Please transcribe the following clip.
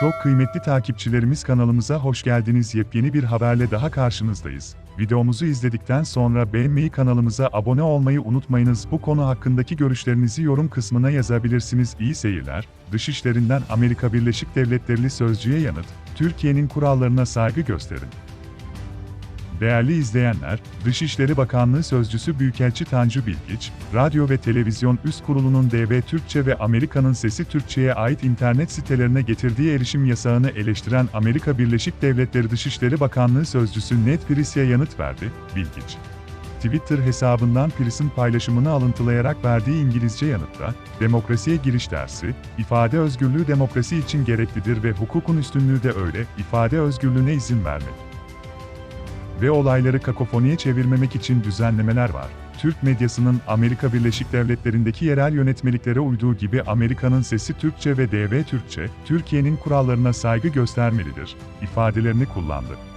Çok kıymetli takipçilerimiz kanalımıza hoş geldiniz. Yepyeni bir haberle daha karşınızdayız. Videomuzu izledikten sonra beğenmeyi kanalımıza abone olmayı unutmayınız. Bu konu hakkındaki görüşlerinizi yorum kısmına yazabilirsiniz. İyi seyirler. Dışişlerinden Amerika Birleşik Devletleri sözcüye yanıt. Türkiye'nin kurallarına saygı gösterin. Değerli izleyenler, Dışişleri Bakanlığı Sözcüsü Büyükelçi Tanju Bilgiç, Radyo ve Televizyon Üst Kurulu'nun DV Türkçe ve Amerika'nın Sesi Türkçe'ye ait internet sitelerine getirdiği erişim yasağını eleştiren Amerika Birleşik Devletleri Dışişleri Bakanlığı Sözcüsü Ned Price'ye yanıt verdi, Bilgiç. Twitter hesabından Price'in paylaşımını alıntılayarak verdiği İngilizce yanıtta, demokrasiye giriş dersi, ifade özgürlüğü demokrasi için gereklidir ve hukukun üstünlüğü de öyle, ifade özgürlüğüne izin vermek ve olayları kakofoniye çevirmemek için düzenlemeler var. Türk medyasının Amerika Birleşik Devletleri'ndeki yerel yönetmeliklere uyduğu gibi Amerika'nın sesi Türkçe ve DV Türkçe, Türkiye'nin kurallarına saygı göstermelidir, ifadelerini kullandı.